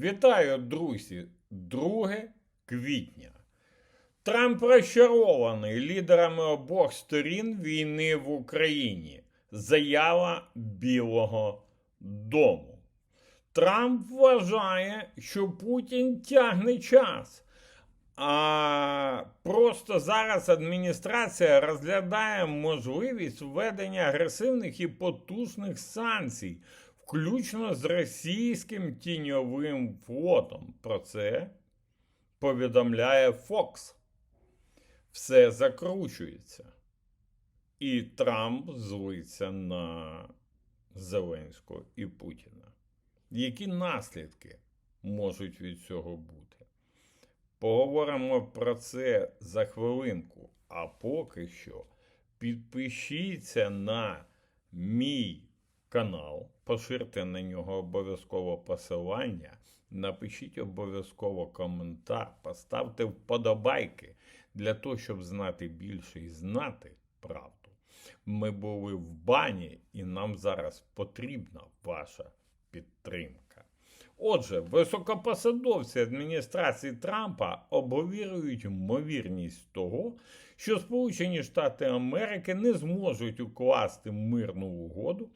Вітаю, друзі! 2 квітня. Трамп розчарований лідерами обох сторін війни в Україні. Заява Білого Дому. Трамп вважає, що Путін тягне час. А просто зараз адміністрація розглядає можливість введення агресивних і потужних санкцій, включно з російським тіньовим флотом. Про це повідомляє Fox. Все закручується. І Трамп злиться на Зеленського і Путіна. Які наслідки можуть від цього бути? Поговоримо про це за хвилинку. А поки що підпишіться на мій канал, поширте на нього обов'язково посилання, напишіть обов'язково коментар, поставте вподобайки для того, щоб знати більше і знати правду. Ми були в бані, і нам зараз потрібна ваша підтримка. Отже, високопосадовці адміністрації Трампа обговірюють ймовірність того, що Сполучені Штати Америки не зможуть укласти мирну угоду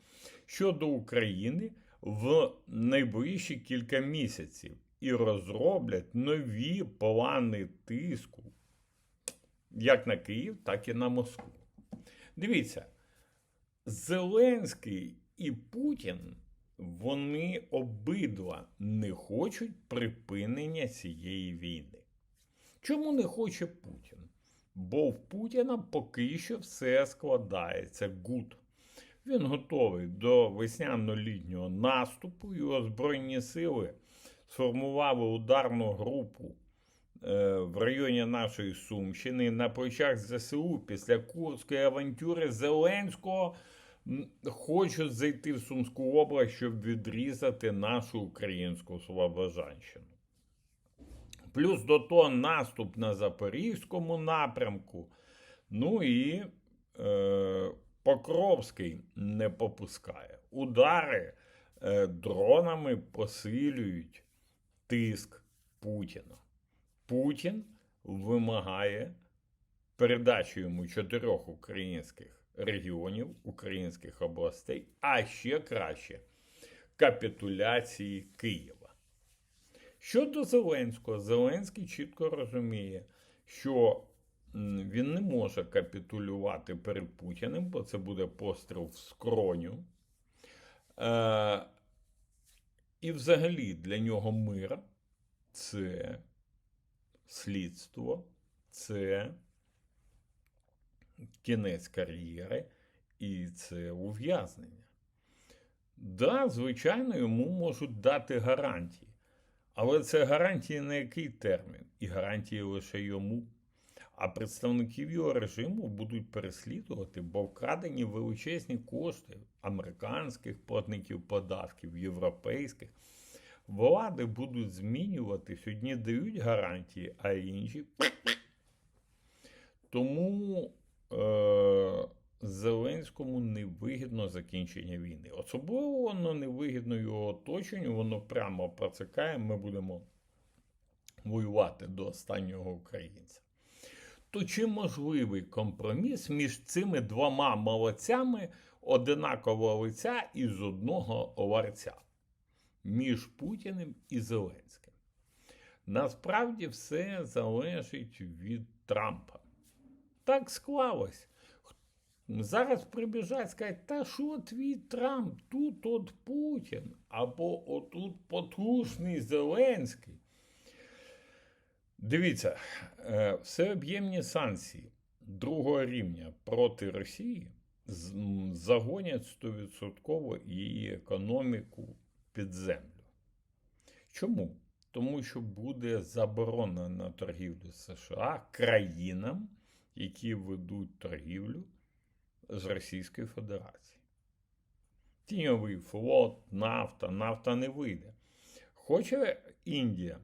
щодо України в найближчі кілька місяців і розроблять нові плани тиску як на Київ, так і на Москву. Дивіться, Зеленський і Путін вони обидва не хочуть припинення цієї війни. Чому не хоче Путін? Бо в Путіна поки що все складається гуд. Він готовий до весняно-літнього наступу, його Збройні сили сформували ударну групу е, в районі нашої Сумщини на плечах ЗСУ після Курської авантюри Зеленського хочуть зайти в Сумську область, щоб відрізати нашу українську Слобожанщину. Плюс до того наступ на Запорізькому напрямку. Ну і Покровський не попускає. Удари е, дронами посилюють тиск Путіна. Путін вимагає передачі йому чотирьох українських регіонів українських областей, а ще краще капітуляції Києва. Щодо Зеленського, Зеленський чітко розуміє, що він не може капітулювати перед Путіним, бо це буде постріл в скроню. Е, І взагалі для нього мир це слідство, це кінець кар'єри, і це ув'язнення. Да, звичайно, йому можуть дати гарантії, але це гарантії на який термін, і гарантії лише йому. А представників його режиму будуть переслідувати, бо вкрадені величезні кошти американських платників податків, європейських. Влади будуть змінюватись, одні дають гарантії, а інші. Тому е, Зеленському невигідно закінчення війни. Особливо воно невигідно його оточенню, воно прямо процикає, ми будемо воювати до останнього українця. То чи можливий компроміс між цими двома молодцями одинакового лиця і з одного ларця? Між Путіним і Зеленським? Насправді все залежить від Трампа так склалось. Зараз прибіжать скажуть, та що твій Трамп, тут от Путін, або отут потужний Зеленський. Дивіться, е, всеоб'ємні санкції другого рівня проти Росії загонять 100% її економіку під землю. Чому? Тому що буде заборона на торгівлю США країнам які ведуть торгівлю з Російської Федерації. Тіньовий флот, нафта, нафта не вийде. Хоче Індія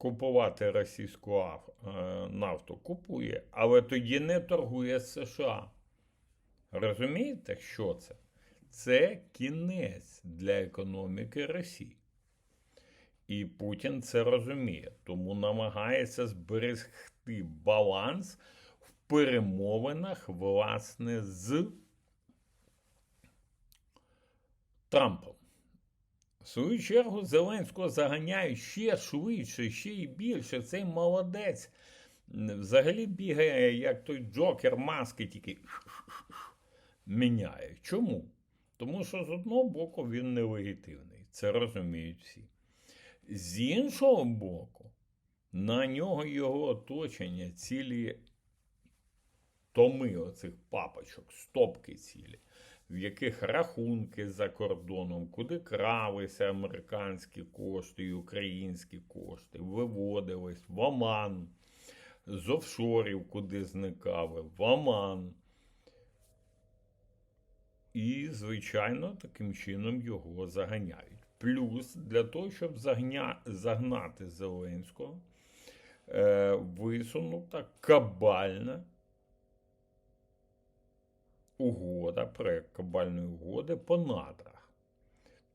купувати російську е, нафту, купує, але тоді не торгує з США. Розумієте, що це? Це кінець для економіки Росії. І Путін це розуміє, тому намагається зберегти баланс в перемовинах, власне, з Трампом. Свою чергу Зеленського заганяють ще швидше, ще й більше. Цей молодець взагалі бігає, як той Джокер маски, тільки міняє. Чому? Тому що з одного боку він нелегітимний. Це розуміють всі. З іншого боку, на нього його оточення цілі томи оцих папочок, стопки цілі, в яких рахунки за кордоном, куди кралися американські кошти і українські кошти, виводились в Оман, з офшорів, куди зникали, в Оман. І, звичайно, таким чином його заганяють. Плюс для того, щоб загня... загнати Зеленського, е, висунута кабальна угода, проект кабальної угоди по надрах.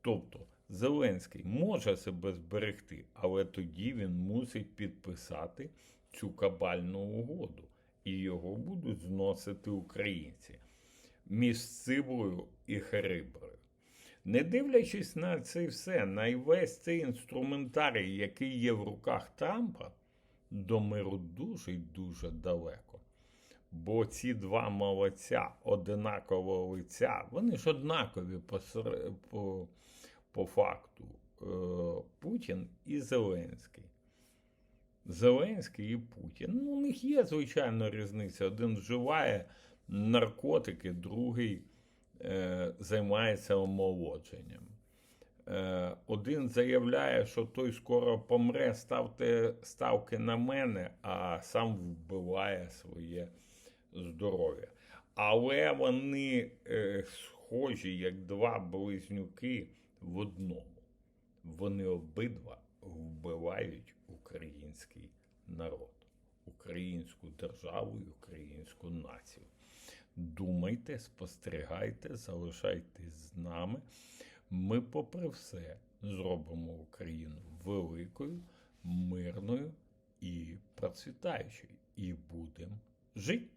Тобто Зеленський може себе зберегти, але тоді він мусить підписати цю кабальну угоду, і його будуть зносити українці між Сивою і Хариброю. Не дивлячись на це все, на весь цей інструментарій, який є в руках Трампа, до миру дуже й дуже далеко. Бо ці два молодця одинакового лиця, вони ж однакові по, по, по факту е, Путін і Зеленський. Зеленський і Путін. Ну, у них є, звичайно, різниця. Один вживає наркотики, другий е, займається омолодженням. Е, один заявляє, що той скоро помре, ставте ставки на мене, а сам вбиває своє здоров'я. Але вони е, схожі, як два близнюки в одному. Вони обидва вбивають український народ, українську державу і українську націю. Думайте, спостерігайте, залишайтесь з нами. Ми, попри все, зробимо Україну великою, мирною і процвітаючою. І будемо жити.